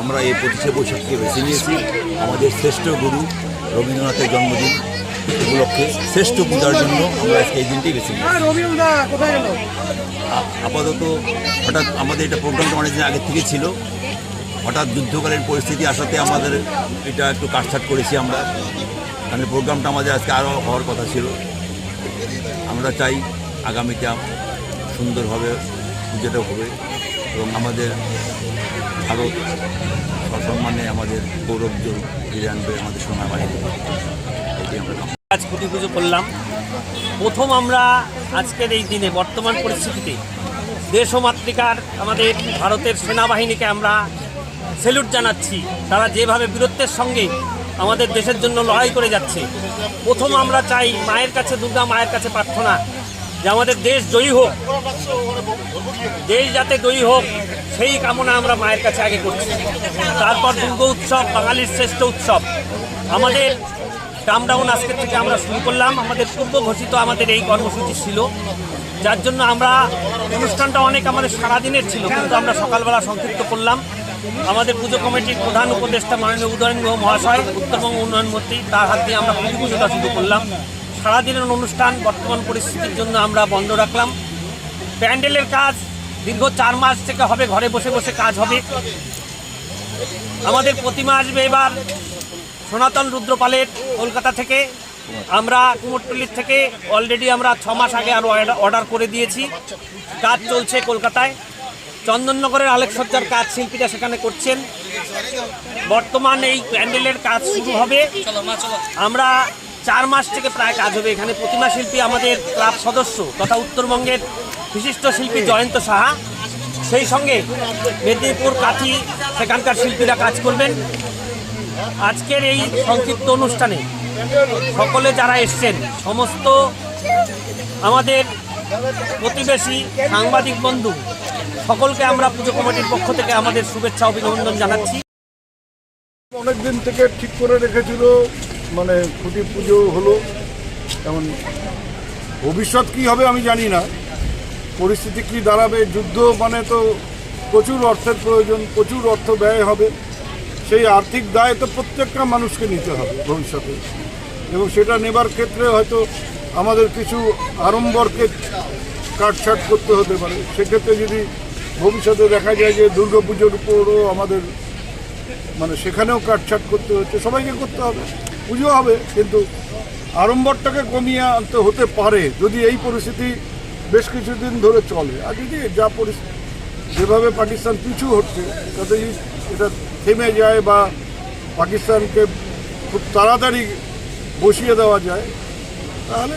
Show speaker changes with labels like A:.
A: আমরা এই পঁচিশে বৈশাখকে বেছে নিয়েছি। আমাদের শ্রেষ্ঠ গুরু রবীন্দ্রনাথের জন্মদিন উপলক্ষে শ্রেষ্ঠ পূজার জন্য আমরা আজকে এই দিনটি বেছে আপাতত হঠাৎ আমাদের এটা প্রোগ্রামটা অনেকদিন আগে থেকে ছিল। হঠাৎ যুদ্ধকালীন পরিস্থিতি আসাতে আমাদের এটা একটু কাটছাট করেছি আমরা। কারণ প্রোগ্রামটা আমাদের আজকে আরও হওয়ার কথা ছিল। আমরা চাই আগামীতে সুন্দরভাবে পুজোটা হবে। এবং আমাদের ভারত সসম্মানে আমাদের গৌরব ফিরে আনবে আমাদের সোনা বাহিনী এটি আমরা
B: আজ খুঁটি পুজো করলাম। প্রথম আমরা আজকের এই দিনে, বর্তমান পরিস্থিতিতে দেশ ও মাতৃকার আমাদের ভারতের সেনাবাহিনীকে আমরা স্যালুট জানাচ্ছি। তারা যেভাবে বীরত্বের সঙ্গে আমাদের দেশের জন্য লড়াই করে যাচ্ছে, প্রথম আমরা চাই মায়ের কাছে দুর্গা মায়ের কাছে প্রার্থনা। যে আমাদের দেশ জয়ী হোক, দেশ যাতে জয়ী হোক, সেই কামনা আমরা মায়ের কাছে আগে করছি। তারপর দুর্গা উৎসব, বাঙালির শ্রেষ্ঠ উৎসব। আমাদের ডাউন আজকের থেকে আমরা শুরু করলাম। আমাদের পূর্ব ঘোষিত আমাদের এই কর্মসূচি ছিল। যার জন্য আমরা অনুষ্ঠানটা অনেক আমাদের সারাদিনের ছিল, কিন্তু আমরা সকালবেলা সংক্ষিপ্ত করলাম। আমাদের পুজো কমিটির প্রধান উপদেষ্টা মাননীয় উদয়ন গুহ মহাশয়, উত্তরবঙ্গ উন্নয়ন মন্ত্রী, তার হাত দিয়ে আমরা পুজো পুজোটা শুরু করলাম। সারাদিনের অনুষ্ঠান, বর্তমান পরিস্থিতির জন্য আমরা বন্ধ রাখলাম। প্যান্ডেলের কাজ দীর্ঘ চার মাস থেকে হবে, ঘরে বসে বসে কাজ হবে। আমাদের প্রতিমা আসবে এবার সনাতন রুদ্রপালের কলকাতা থেকে। আমরা কুমোরটুলির থেকে অলরেডি আমরা ছ মাস আগে আরও অর্ডার করে দিয়েছি। কাজ চলছে কলকাতায়। চন্দননগরের আলেকসজ্জার কাজ শিল্পীরা সেখানে করছেন। বর্তমান এই প্যান্ডেলের কাজ শুরু হবে। আমরা চার মাস থেকে প্রায় কাজ হবে। এখানে প্রতিমা শিল্পী আমাদের ক্লাব সদস্য তথা উত্তরবঙ্গের বিশিষ্ট শিল্পী জয়ন্ত সাহা। সেই সঙ্গে মেদিনীপুর কাঠি সেখানকার শিল্পীরা কাজ করবেন। আজকের এই সংক্ষিপ্ত অনুষ্ঠানে সকলে যারা এসছেন, সমস্ত আমাদের প্রতিবেশী সাংবাদিক বন্ধু, সকলকে আমরা পুজো কমিটির পক্ষ থেকে আমাদের শুভেচ্ছা, অভিনন্দন জানাচ্ছি।
C: অনেক দিন থেকে ঠিক করে রেখেছিল মানে খুঁটি পুজো হলো এমন ভবিষ্যৎ কি হবে আমি জানি না। পরিস্থিতি কি দাঁড়াবে? যুদ্ধ মানে তো প্রচুর অর্থের প্রয়োজন, প্রচুর অর্থ ব্যয় হবে। সেই আর্থিক দায় তো প্রত্যেকটা মানুষকে নিতে হবে ভবিষ্যতে। এবং সেটা নেবার ক্ষেত্রে হয়তো আমাদের কিছু আড়ম্বরকে কাটছাট করতে হতে পারে। সেক্ষেত্রে যদি ভবিষ্যতে দেখা যায় যে দুর্গাপুজোর উপরও আমাদের মানে সেখানেও কাটছাট করতে হচ্ছে, সবাইকে করতে হবে। পুজো হবে, কিন্তু আড়ম্বরটাকে কমিয়ে আনতে হতে পারে যদি এই পরিস্থিতি বেশ কিছুদিন ধরে চলে। আর যদি যা পরিস্থিতি যেভাবে পাকিস্তান পিছু হচ্ছে তাতে যদি এটা থেমে যায় বা পাকিস্তানকে খুব তাড়াতাড়ি বসিয়ে দেওয়া যায়, তাহলে